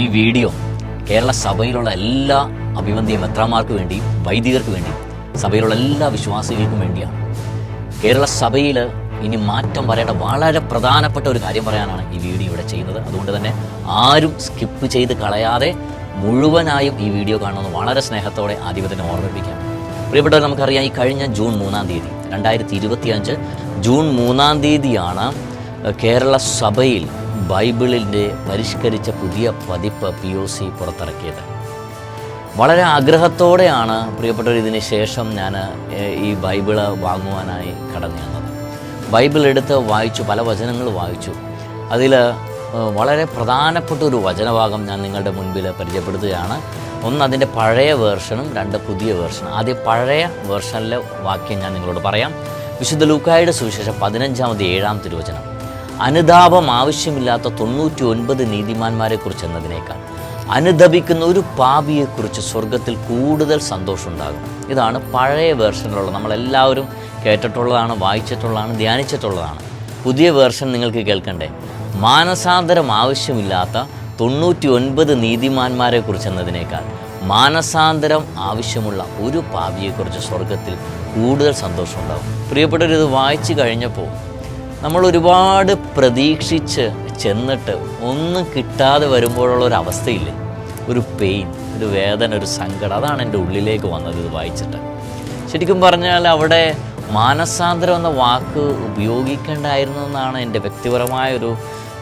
ഈ വീഡിയോ കേരള സഭയിലുള്ള എല്ലാ അഭിവന്ധ്യ മെത്രാമാർക്ക് വേണ്ടിയും വൈദികർക്ക് വേണ്ടിയും സഭയിലുള്ള എല്ലാ വിശ്വാസികൾക്കും വേണ്ടിയാണ്. കേരള സഭയിൽ ഇനി മാറ്റം വരേണ്ട വളരെ പ്രധാനപ്പെട്ട ഒരു കാര്യം പറയാനാണ് ഈ വീഡിയോ ഇവിടെ ചെയ്യുന്നത്. അതുകൊണ്ട് തന്നെ ആരും സ്കിപ്പ് ചെയ്ത് കളയാതെ മുഴുവനായും ഈ വീഡിയോ കാണുന്നത് വളരെ സ്നേഹത്തോടെ ആദ്യം ഓർമ്മിപ്പിക്കാം. പ്രിയപ്പെട്ടവർ നമുക്കറിയാം ഈ കഴിഞ്ഞ ജൂൺ മൂന്നാം തീയതി രണ്ടായിരത്തി ഇരുപത്തിയഞ്ച് ജൂൺ മൂന്നാം തീയതിയാണ് കേരള സഭയിൽ ബൈബിളിന്റെ പരിഷ്കരിച്ച പുതിയ പതിപ്പ് പി ഒ സി പുറത്തിറക്കിയത്. വളരെ ആഗ്രഹത്തോടെയാണ് പ്രിയപ്പെട്ടവർ ഇതിന് ശേഷം ഞാൻ ഈ ബൈബിൾ വാങ്ങുവാനായി കടന്നു തന്നത് ബൈബിൾ എടുത്ത് വായിച്ചു പല വചനങ്ങൾ വായിച്ചു. അതിൽ വളരെ പ്രധാനപ്പെട്ട ഒരു വചനഭാഗം ഞാൻ നിങ്ങളുടെ മുൻപിൽ പരിചയപ്പെടുത്തുകയാണ്. ഒന്ന് അതിന്റെ പഴയ വേർഷനും രണ്ട് പുതിയ വേർഷനും. ആദ്യം പഴയ വേർഷനിലെ വാക്യം ഞാൻ നിങ്ങളോട് പറയാം. വിശുദ്ധ ലൂക്കായുടെ സുവിശേഷം പതിനഞ്ചാമത് ഏഴാം തിരുവചനം. അനുതാപം ആവശ്യമില്ലാത്ത തൊണ്ണൂറ്റി ഒൻപത് നീതിമാന്മാരെക്കുറിച്ച് എന്നതിനേക്കാൾ അനുദപിക്കുന്ന ഒരു പാപിയെക്കുറിച്ച് സ്വർഗത്തിൽ കൂടുതൽ സന്തോഷമുണ്ടാകും. ഇതാണ് പഴയ വേർഷനിലുള്ള നമ്മളെല്ലാവരും കേട്ടിട്ടുള്ളതാണ് വായിച്ചിട്ടുള്ളതാണ് ധ്യാനിച്ചിട്ടുള്ളതാണ്. പുതിയ വേർഷൻ നിങ്ങൾക്ക് കേൾക്കണ്ടേ? മാനസാന്തരം ആവശ്യമില്ലാത്ത തൊണ്ണൂറ്റി ഒൻപത് നീതിമാന്മാരെക്കുറിച്ച് എന്നതിനേക്കാൾ മാനസാന്തരം ആവശ്യമുള്ള ഒരു പാപിയെക്കുറിച്ച് സ്വർഗത്തിൽ കൂടുതൽ സന്തോഷമുണ്ടാകും. പ്രിയപ്പെട്ടവരിത് വായിച്ചു കഴിഞ്ഞപ്പോൾ നമ്മൾ ഒരുപാട് പ്രതീക്ഷിച്ച് ചെന്നിട്ട് ഒന്നും കിട്ടാതെ വരുമ്പോഴുള്ള ഒരു അവസ്ഥയില്ലേ? ഒരു പെയിൻ ഒരു വേദന ഒരു സങ്കടം. അതാണ് എന്റെ ഉള്ളിലേക്ക് വന്നത് ഇത് വായിച്ചിട്ട്. ശരിക്കും പറഞ്ഞാൽ അവിടെ മാനസാന്തരം എന്ന വാക്ക് ഉപയോഗിക്കേണ്ടായിരുന്നു എന്നാണ് എന്റെ വ്യക്തിപരമായൊരു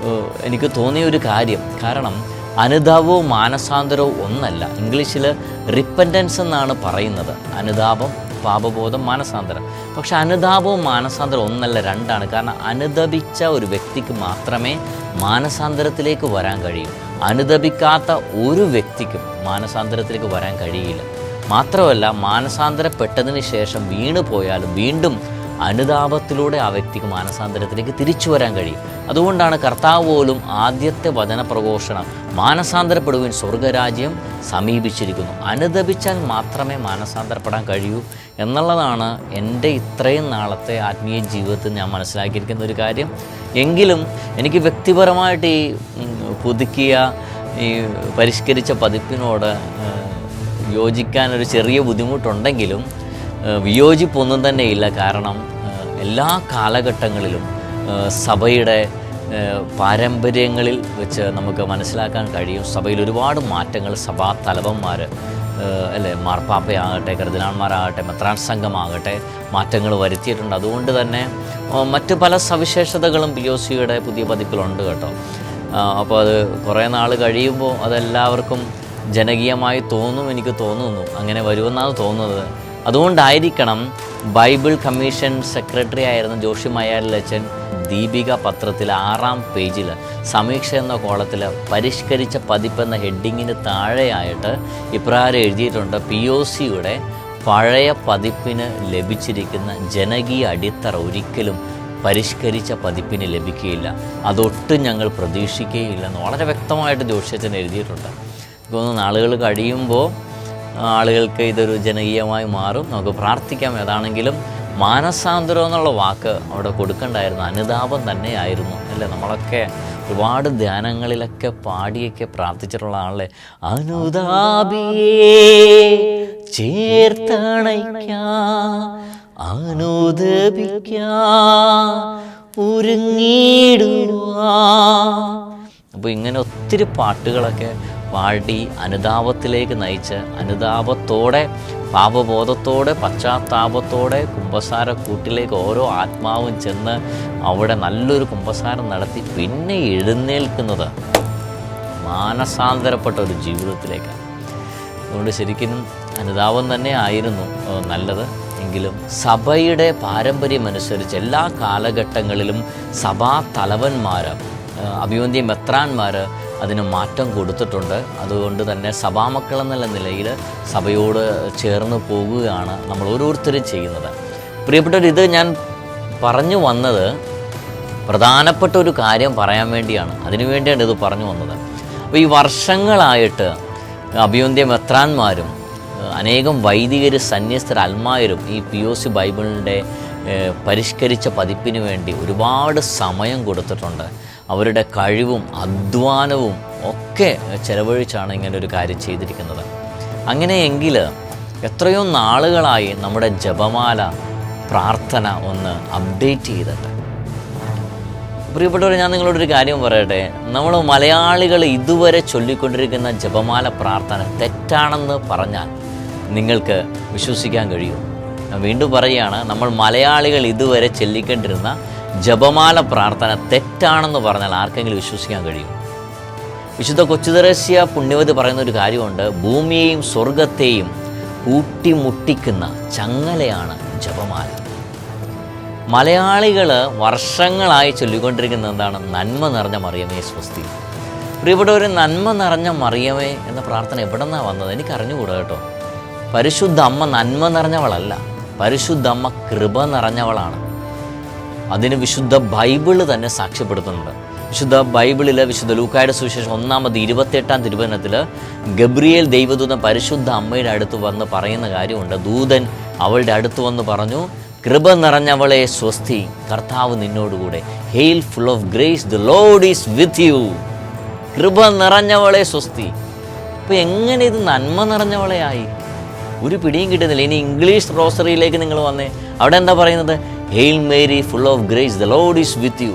ഒരു എനിക്ക് തോന്നിയ ഒരു കാര്യം. കാരണം അനുതാപവും മാനസാന്തരവും ഒന്നല്ല. ഇംഗ്ലീഷിൽ റിപ്പൻഡൻസ് എന്നാണ് പറയുന്നത്. അനുതാപം പാപബോധം മാനസാന്തരം. പക്ഷെ അനുതാപവും മാനസാന്തരം ഒന്നല്ല രണ്ടാണ്. കാരണം അനുദപിച്ച ഒരു വ്യക്തിക്ക് മാത്രമേ മാനസാന്തരത്തിലേക്ക് വരാൻ കഴിയൂ. അനുദപിക്കാത്ത ഒരു വ്യക്തിക്കും മാനസാന്തരത്തിലേക്ക് വരാൻ കഴിയില്ല. മാത്രമല്ല മാനസാന്തരപ്പെട്ടതിന് ശേഷം വീണു പോയാലും വീണ്ടും അനുതാപത്തിലൂടെ ആ വ്യക്തിക്ക് മാനസാന്തരത്തിലേക്ക് തിരിച്ചു വരാൻ കഴിയും. അതുകൊണ്ടാണ് കർത്താവ് പോലും ആദ്യത്തെ വചനപ്രഘോഷണം മാനസാന്തരപ്പെടുവിൻ സ്വർഗരാജ്യം സമീപിച്ചിരിക്കുന്നു. അനുദപിച്ചാൽ മാത്രമേ മാനസാന്തരപ്പെടാൻ കഴിയൂ എന്നുള്ളതാണ് എന്റെ ഇത്രയും നാളത്തെ ആത്മീയ ജീവിതത്തിൽ ഞാൻ മനസ്സിലാക്കിയിരിക്കുന്ന ഒരു കാര്യം. എങ്കിലും എനിക്ക് വ്യക്തിപരമായിട്ട് ഈ പുതുക്കിയ ഈ പരിഷ്കരിച്ച പതിപ്പിനോട് യോജിക്കാൻ ഒരു ചെറിയ ബുദ്ധിമുട്ടുണ്ടെങ്കിലും വിയോജിപ്പൊന്നും തന്നെ ഇല്ല കാരണം എല്ലാ കാലഘട്ടങ്ങളിലും സഭയുടെ പാരമ്പര്യങ്ങളിൽ വെച്ച് നമുക്ക് മനസ്സിലാക്കാൻ കഴിയും. സഭയിൽ ഒരുപാട് മാറ്റങ്ങൾ സഭാ തലവന്മാർ അല്ലേ മാർപ്പാപ്പയാകട്ടെ കരുതലാന്മാരാകട്ടെ മെത്രാൻ സംഘമാകട്ടെ മാറ്റങ്ങൾ വരുത്തിയിട്ടുണ്ട്. അതുകൊണ്ട് തന്നെ മറ്റ് പല സവിശേഷതകളും പി ഒ സിയുടെ പുതിയ പതിപ്പിലുണ്ട് കേട്ടോ. അപ്പോൾ അത് കുറേ നാൾ കഴിയുമ്പോൾ അതെല്ലാവർക്കും ജനകീയമായി തോന്നും എനിക്ക് തോന്നുന്നു. അങ്ങനെ വരുമെന്നാണ് തോന്നുന്നത്. അതുകൊണ്ടായിരിക്കണം ബൈബിൾ കമ്മീഷൻ സെക്രട്ടറി ആയിരുന്ന ജോഷി മയാലച്ചൻ ദീപിക പത്രത്തിൽ ആറാം പേജിൽ സമീക്ഷ എന്ന കോളത്തിൽ പരിഷ്കരിച്ച പതിപ്പ് എന്ന ഹെഡിങ്ങിന് താഴെയായിട്ട് ഇപ്രകാരം എഴുതിയിട്ടുണ്ട് പി ഒ സിയുടെ പഴയ പതിപ്പിന് ലഭിച്ചിരിക്കുന്ന ജനകീയ അടിത്തറ ഒരിക്കലും പരിഷ്കരിച്ച പതിപ്പിന് ലഭിക്കുകയില്ല. അതൊട്ടും ഞങ്ങൾ പ്രതീക്ഷിക്കുകയില്ലെന്ന് വളരെ വ്യക്തമായിട്ട് ജോഷ്യച്ചൻ എഴുതിയിട്ടുണ്ട്. തോന്നുന്നു നാളുകൾ കഴിയുമ്പോൾ ആളുകൾക്ക് ഇതൊരു ജനകീയമായി മാറും. നമുക്ക് പ്രാർത്ഥിക്കാം. ഏതാണെങ്കിലും മാനസാന്തരം എന്നുള്ള വാക്ക് അവിടെ കൊടുക്കണ്ടായിരുന്നു. അനുതാപം തന്നെയായിരുന്നു. അല്ലേ? നമ്മളൊക്കെ ഒരുപാട് ധ്യാനങ്ങളിലൊക്കെ പാടിയൊക്കെ പ്രാർത്ഥിച്ചിട്ടുള്ള ആളെ അനുതാപിയേ ചേർത്തണയ്ക്കാ അനുദപിക്കാ അപ്പോൾ ഇങ്ങനെ ഒത്തിരി പാട്ടുകളൊക്കെ പാടി അനുതാപത്തിലേക്ക് നയിച്ച് അനുതാപത്തോടെ പാപബോധത്തോടെ പശ്ചാത്താപത്തോടെ കുമ്പസാര കൂട്ടിലേക്ക് ഓരോ ആത്മാവും ചെന്ന് അവിടെ നല്ലൊരു കുമ്പസാരം നടത്തി പിന്നെ എഴുന്നേൽക്കുന്നത് മാനസാന്തരപ്പെട്ട ഒരു ജീവിതത്തിലേക്കാണ്. അതുകൊണ്ട് ശരിക്കും അനുതാപം തന്നെ ആയിരുന്നു നല്ലത്. എങ്കിലും സഭയുടെ പാരമ്പര്യമനുസരിച്ച് എല്ലാ കാലഘട്ടങ്ങളിലും സഭാ തലവന്മാർ അഭിവന്ധ്യ മെത്രാന്മാർ അതിന് മാറ്റം കൊടുത്തിട്ടുണ്ട്. അതുകൊണ്ട് തന്നെ സഭാമക്കൾ എന്നുള്ള നിലയിൽ സഭയോട് ചേർന്ന് പോകുകയാണ് നമ്മൾ ഓരോരുത്തരും ചെയ്യുന്നത്. പ്രിയപ്പെട്ടവർ ഇത് ഞാൻ പറഞ്ഞു വന്നത് പ്രധാനപ്പെട്ട ഒരു കാര്യം പറയാൻ വേണ്ടിയാണ്. അതിനു വേണ്ടിയാണ് ഇത് പറഞ്ഞു വന്നത്. അപ്പോൾ ഈ വർഷങ്ങളായിട്ട് അഭിവന്ധ്യ മെത്രാന്മാരും അനേകം വൈദികർ സന്യസ്തർ അൽമായരും ഈ പി ഒ സി ബൈബിളിന്റെ പരിഷ്കരിച്ച പതിപ്പിന് വേണ്ടി ഒരുപാട് സമയം കൊടുത്തിട്ടുണ്ട്. അവരുടെ കഴിവും അധ്വാനവും ഒക്കെ ചെലവഴിച്ചാണ് ഇങ്ങനെ ഒരു കാര്യം ചെയ്തിരിക്കുന്നത്. അങ്ങനെയെങ്കിൽ എത്രയോ നാളുകളായി നമ്മുടെ ജപമാല പ്രാർത്ഥന ഒന്ന് അപ്ഡേറ്റ് ചെയ്തിട്ട് പ്രിയപ്പെട്ടവർ ഞാൻ നിങ്ങളോടൊരു കാര്യം പറയട്ടെ. നമ്മൾ മലയാളികൾ ഇതുവരെ ചൊല്ലിക്കൊണ്ടിരിക്കുന്ന ജപമാല പ്രാർത്ഥന തെറ്റാണെന്ന് പറഞ്ഞാൽ നിങ്ങൾക്ക് വിശ്വസിക്കാൻ കഴിയും. വീണ്ടും പറയുകയാണ് നമ്മൾ മലയാളികൾ ഇതുവരെ ചൊല്ലിക്കൊണ്ടിരുന്ന ജപമാല പ്രാർത്ഥന തെറ്റാണെന്ന് പറഞ്ഞാൽ ആർക്കെങ്കിലും വിശ്വസിക്കാൻ കഴിയും. വിശുദ്ധ കൊച്ചുതരസ്യ പുണ്യവതി പറയുന്ന ഒരു കാര്യമുണ്ട്. ഭൂമിയെയും സ്വർഗത്തെയും കൂട്ടിമുട്ടിക്കുന്ന ചങ്ങലയാണ് ജപമാല. മലയാളികൾ വർഷങ്ങളായി ചൊല്ലിക്കൊണ്ടിരിക്കുന്ന എന്താണ്? നന്മ നിറഞ്ഞ മറിയമേ സ്വസ്തി. ഇവിടെ ഒരു നന്മ നിറഞ്ഞ മറിയമേ എന്ന പ്രാർത്ഥന എവിടെ നിന്നാണ് വന്നത്? എനിക്ക് അറിഞ്ഞുകൂടാ കേട്ടോ. പരിശുദ്ധ അമ്മ നന്മ നിറഞ്ഞവളല്ല. പരിശുദ്ധ അമ്മ കൃപ നിറഞ്ഞവളാണ്. അതിന് വിശുദ്ധ ബൈബിൾ തന്നെ സാക്ഷ്യപ്പെടുത്തുന്നുണ്ട്. വിശുദ്ധ ബൈബിളിലെ വിശുദ്ധ ലൂക്കായുടെ സുവിശേഷം ഒന്നാമത് ഇരുപത്തിയെട്ടാം തിരുവനത്തിൽ ഗബ്രിയേൽ ദൈവദൂതൻ പരിശുദ്ധ അമ്മയുടെ അടുത്ത് വന്ന് പറയുന്ന കാര്യമുണ്ട്. ദൂതൻ അവളുടെ അടുത്ത് വന്ന് പറഞ്ഞു കൃപ നിറഞ്ഞവളെ സ്വസ്തി കർത്താവ് നിന്നോടുകൂടെ. Hail full of grace the Lord is with you കൃപ നിറഞ്ഞവളെ സ്വസ്തി. അപ്പോൾ എങ്ങനെ ഇത് നന്മ നിറഞ്ഞവളെ ആയി ഒരു പിടിയും കിട്ടുന്നില്ല. ഇനി ഇംഗ്ലീഷ് റോസറിയിലേക്ക് നിങ്ങൾ വന്നേ. അവിടെ എന്താ പറയുന്നത്? Hail Mary full of grace the Lord is with you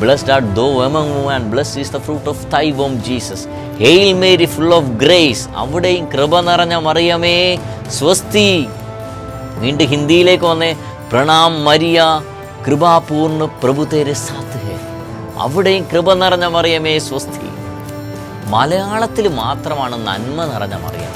blessed are thou among women blessed is the fruit of thy womb, Jesus. Hail Mary full of grace അവിടെയും കൃപ നിറഞ്ഞ മറിയമേ സ്വസ്തി. വീണ്ടും ഹിന്ദിയിലേക്ക് വന്നേ പ്രണാം മരിയ കൃപാപൂർണ പ്രഭുതേരെ സാത്ത് ഹേ അവിടെയും കൃപ നിറഞ്ഞ മറിയമേ സ്വസ്തി. മലയാളത്തിൽ മാത്രമാണ് നന്മ നിറഞ്ഞ മറിയം.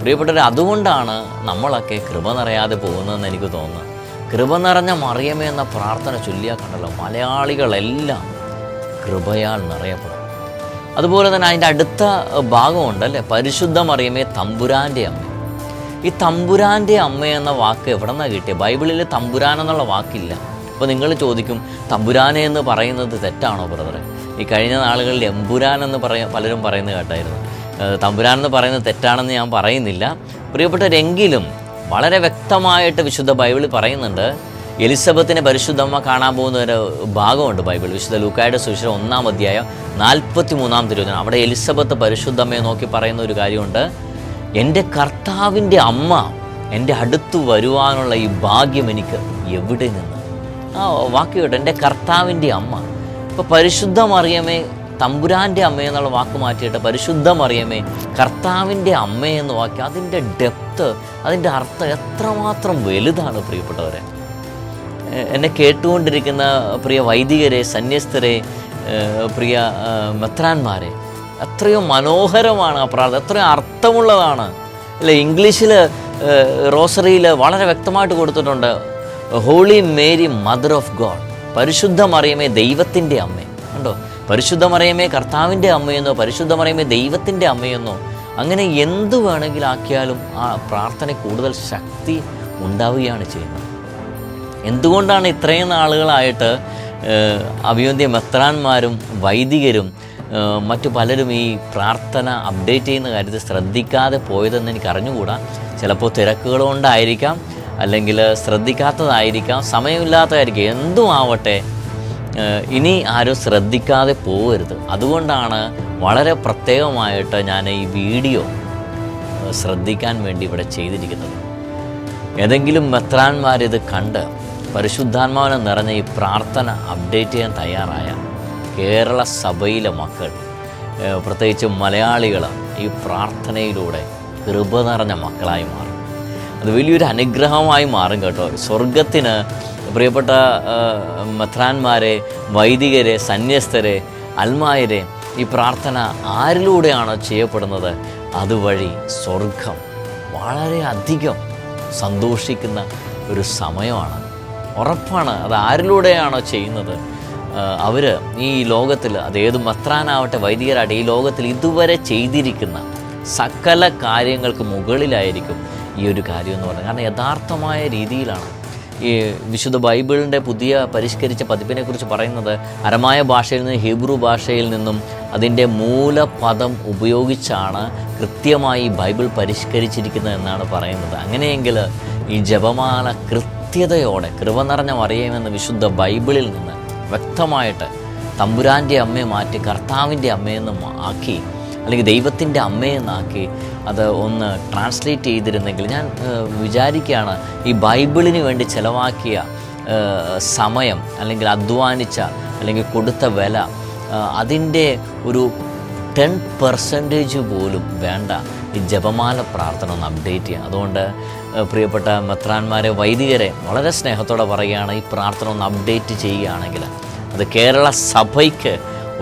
പ്രിയപ്പെട്ടവർ അതുകൊണ്ടാണ് നമ്മളൊക്കെ കൃപ നിറയാതെ പോകുന്നതെന്ന് എനിക്ക് തോന്നുന്നത്. കൃപ നിറഞ്ഞ മറിയമേ എന്ന പ്രാർത്ഥന ചൊല്ലിയാൽ കണ്ടല്ലോ. മലയാളികളെല്ലാം കൃപയാൽ നിറയപ്പെടും. അതുപോലെ തന്നെ അതിന്റെ അടുത്ത ഭാഗമുണ്ട് അല്ലേ പരിശുദ്ധ മറിയമേ തമ്പുരാന്റെ അമ്മ. ഈ തമ്പുരാന്റെ അമ്മ എന്ന വാക്ക് എവിടെ നിന്നാണ് കിട്ടിയത് ബൈബിളിൽ തമ്പുരാൻ എന്നുള്ള വാക്കില്ല. അപ്പോൾ നിങ്ങൾ ചോദിക്കും തമ്പുരാനെ എന്ന് പറയുന്നത് തെറ്റാണോ ബ്രദറെ? ഈ കഴിഞ്ഞ നാളുകളിൽ എമ്പുരാൻ എന്ന് പറയ പലരും പറയുന്നത് കേട്ടായിരുന്നു. തമ്പുരാൻ എന്ന് പറയുന്നത് തെറ്റാണെന്ന് ഞാൻ പറയുന്നില്ല. പ്രിയപ്പെട്ടവരെങ്കിലും വളരെ വ്യക്തമായിട്ട് വിശുദ്ധ ബൈബിളിൽ പറയുന്നുണ്ട്. എലിസബത്തിനെ പരിശുദ്ധമ്മ കാണാൻ പോകുന്ന ഒരു ഭാഗമുണ്ട് ബൈബിൾ. വിശുദ്ധ ലൂക്കായുടെ സുവിശേഷം ഒന്നാം അധ്യായം നാൽപ്പത്തി മൂന്നാം തിരുവചനം. അവിടെ എലിസബത്ത് പരിശുദ്ധമ്മയെ നോക്കി പറയുന്ന ഒരു കാര്യമുണ്ട്. എന്റെ കർത്താവിന്റെ അമ്മ എന്റെ അടുത്ത് വരുവാനുള്ള ഈ ഭാഗ്യം എനിക്ക് എവിടെ നിന്ന്? ആ വാക്ക് എന്റെ കർത്താവിന്റെ അമ്മ. ഇപ്പോൾ പരിശുദ്ധ മറിയമേ തമ്പുരാന്റെ അമ്മ എന്നുള്ള വാക്ക് മാറ്റിയിട്ട് പരിശുദ്ധ മറിയമേ കർത്താവിന്റെ അമ്മ എന്ന് വാക്ക് അതിന്റെ ഡെപ്ത് അതിന്റെ അർത്ഥം എത്രമാത്രം വലുതാണ് പ്രിയപ്പെട്ടവരെ? എന്നെ കേട്ടുകൊണ്ടിരിക്കുന്ന പ്രിയ വൈദികരെ സന്യസ്തരെ പ്രിയ മെത്രാന്മാരെ എത്രയോ മനോഹരമാണ് ആ പ്രാർത്ഥന എത്രയോ അർത്ഥമുള്ളതാണ്. അല്ലെ ഇംഗ്ലീഷിൽ റോസറിയിൽ വളരെ വ്യക്തമായിട്ട് കൊടുത്തിട്ടുണ്ട് holy Mary mother of God പരിശുദ്ധമറിയമേ ദൈവത്തിന്റെ അമ്മ. കണ്ടോ? പരിശുദ്ധ മറിയമേ കർത്താവിന്റെ അമ്മയെന്നോ പരിശുദ്ധ മറിയമേ ദൈവത്തിന്റെ അമ്മയെന്നോ അങ്ങനെ എന്തു വേണമെങ്കിലും ആക്കിയാലും ആ പ്രാർത്ഥന കൂടുതൽ ശക്തി ഉണ്ടാവുകയാണ് ചെയ്യുന്നത്. എന്തുകൊണ്ടാണ് ഇത്രയും നാളുകളായിട്ട് അഭിവന്ധ്യ മെത്രാന്മാരും വൈദികരും മറ്റു പലരും ഈ പ്രാർത്ഥന അപ്ഡേറ്റ് ചെയ്യുന്ന കാര്യത്തിൽ ശ്രദ്ധിക്കാതെ പോയതെന്ന് എനിക്ക് അറിഞ്ഞുകൂടാ. ചിലപ്പോൾ തിരക്കുകൾ കൊണ്ടായിരിക്കാം അല്ലെങ്കിൽ ശ്രദ്ധിക്കാത്തതായിരിക്കാം സമയമില്ലാത്തതായിരിക്കാം എന്തും ആവട്ടെ ഇനി ആരും ശ്രദ്ധിക്കാതെ പോകരുത് അതുകൊണ്ടാണ് വളരെ പ്രത്യേകമായിട്ട് ഞാൻ ഈ വീഡിയോ ശ്രദ്ധിക്കാൻ വേണ്ടി ഇവിടെ ചെയ്തിരിക്കുന്നത്. ഏതെങ്കിലും മെത്രാന്മാരിത് കണ്ട് പരിശുദ്ധാത്മാവിനെ നിറഞ്ഞ ഈ പ്രാർത്ഥന അപ്ഡേറ്റ് ചെയ്യാൻ തയ്യാറായ കേരള സഭയിലെ മക്കൾ പ്രത്യേകിച്ച് മലയാളികൾ ഈ പ്രാർത്ഥനയിലൂടെ കൃപ നിറഞ്ഞ മക്കളായി മാറും. അത് വലിയൊരു അനുഗ്രഹമായി മാറും കേട്ടോ. സ്വർഗത്തിന് പ്രിയപ്പെട്ട മെത്രാന്മാരെ വൈദികരെ സന്യസ്തരെ അൽമായരെ ഈ പ്രാർത്ഥന ആരിലൂടെയാണ് ചെയ്യപ്പെടുന്നത്? അതുവഴി സ്വർഗം വളരെയധികം സന്തോഷിക്കുന്ന ഒരു സമയമാണ്. ഉറപ്പാണ് അത് ആരിലൂടെയാണോ ചെയ്യുന്നത്? അവർ ഈ ലോകത്തിൽ അതേത് മത്രാനാവട്ടെ വൈദികരാട്ടെ ഈ ലോകത്തിൽ ഇതുവരെ ചെയ്തിരിക്കുന്ന സകല കാര്യങ്ങൾക്ക് മുകളിലായിരിക്കും. ഈ ഒരു കാര്യം എന്ന് പറയുന്നത് കാരണം യഥാർത്ഥമായ രീതിയിലാണ് ഈ വിശുദ്ധ ബൈബിളിന്റെ പുതിയ പരിഷ്കരിച്ച പതിപ്പിനെക്കുറിച്ച് പറയുന്നത് അരമായ ഭാഷയിൽ നിന്ന് ഹീബ്രു ഭാഷയിൽ നിന്നും അതിന്റെ മൂലപദം ഉപയോഗിച്ചാണ് കൃത്യമായി ബൈബിൾ പരിഷ്കരിച്ചിരിക്കുന്നത് എന്നാണ് പറയുന്നത്. അങ്ങനെയെങ്കിൽ ഈ ജപമാല കൃത്യതയോടെ കൃപ നിറഞ്ഞ വിശുദ്ധ ബൈബിളിൽ നിന്ന് വ്യക്തമായിട്ട് തമ്പുരാന്റെ അമ്മയെ മാറ്റി കർത്താവിന്റെ അമ്മയെന്ന് ആക്കി അല്ലെങ്കിൽ ദൈവത്തിന്റെ അമ്മയെന്നാക്കി അത് ഒന്ന് ട്രാൻസ്ലേറ്റ് ചെയ്തിരുന്നെങ്കിൽ ഞാൻ വിചാരിക്കുകയാണ് ഈ ബൈബിളിന് വേണ്ടി ചിലവാക്കിയ സമയം അല്ലെങ്കിൽ അധ്വാനിച്ച അല്ലെങ്കിൽ കൊടുത്ത വില അതിന്റെ ഒരു ടെൻ പെർസെന്റേജ് പോലും വേണ്ട ഈ ജപമാല പ്രാർത്ഥന ഒന്ന് അപ്ഡേറ്റ് ചെയ്യുക അതുകൊണ്ട് പ്രിയപ്പെട്ട മെത്രാന്മാരെ വൈദികരെ വളരെ സ്നേഹത്തോടെ പറയുകയാണ് ഈ പ്രാർത്ഥന ഒന്ന് അപ്ഡേറ്റ് ചെയ്യുകയാണെങ്കിൽ അത് കേരള സഭയ്ക്ക്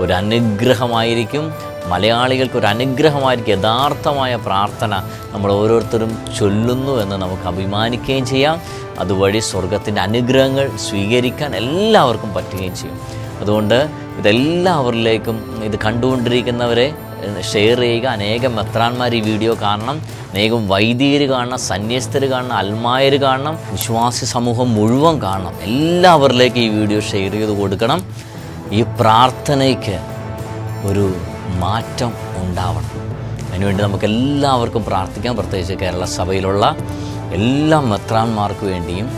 ഒരു അനുഗ്രഹമായിരിക്കും. മലയാളികൾക്ക് ഒരു അനുഗ്രഹമായിരിക്കും യഥാർത്ഥമായ പ്രാർത്ഥന നമ്മൾ ഓരോരുത്തരും ചൊല്ലുന്നു എന്ന് നമുക്ക് അഭിമാനിക്കുകയും ചെയ്യാം. അതുവഴി സ്വർഗത്തിന്റെ അനുഗ്രഹങ്ങൾ സ്വീകരിക്കാൻ എല്ലാവർക്കും പറ്റുകയും ചെയ്യും. അതുകൊണ്ട് ഇതെല്ലാവരിലേക്കും ഇത് കണ്ടുകൊണ്ടിരിക്കുന്നവരെ ഷെയർ ചെയ്യുക. അനേകം മെത്രാന്മാർ ഈ വീഡിയോ കാണണം. അനേകം വൈദികർ കാണണം സന്യസ്തർ കാണണം അൽമായർ കാണണം വിശ്വാസി സമൂഹം മുഴുവൻ കാണണം. എല്ലാവരിലേക്കും ഈ വീഡിയോ ഷെയർ ചെയ്ത് കൊടുക്കണം. ഈ പ്രാർത്ഥനയ്ക്ക് ഒരു മാറ്റം ഉണ്ടാവണം. അതിനുവേണ്ടി നമുക്ക് എല്ലാവർക്കും പ്രാർത്ഥിക്കാം. പ്രത്യേകിച്ച് കേരള സഭയിലുള്ള എല്ലാ മെത്രാന്മാർക്ക് വേണ്ടിയും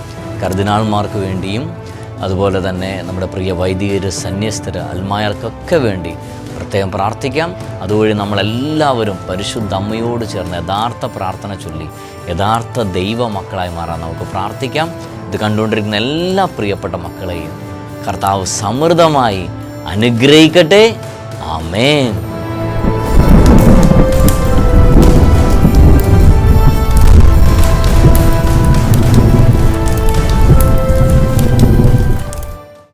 കർദിനാൾമാർക്ക് വേണ്ടിയും അതുപോലെ തന്നെ നമ്മുടെ പ്രിയ വൈദികർ സന്യസ്തർ അൽമായർക്കൊക്കെ വേണ്ടി പ്രത്യേകം പ്രാർത്ഥിക്കാം. അതുവഴി നമ്മളെല്ലാവരും പരിശുദ്ധ അമ്മയോട് ചേർന്ന് യഥാർത്ഥ പ്രാർത്ഥന ചൊല്ലി യഥാർത്ഥ ദൈവ മക്കളായി മാറാൻ നമുക്ക് പ്രാർത്ഥിക്കാം. ഇത് കണ്ടുകൊണ്ടിരിക്കുന്ന എല്ലാ പ്രിയപ്പെട്ട മക്കളെയും കർത്താവ് സമൃദ്ധമായി അനുഗ്രഹിക്കട്ടെ. Amen.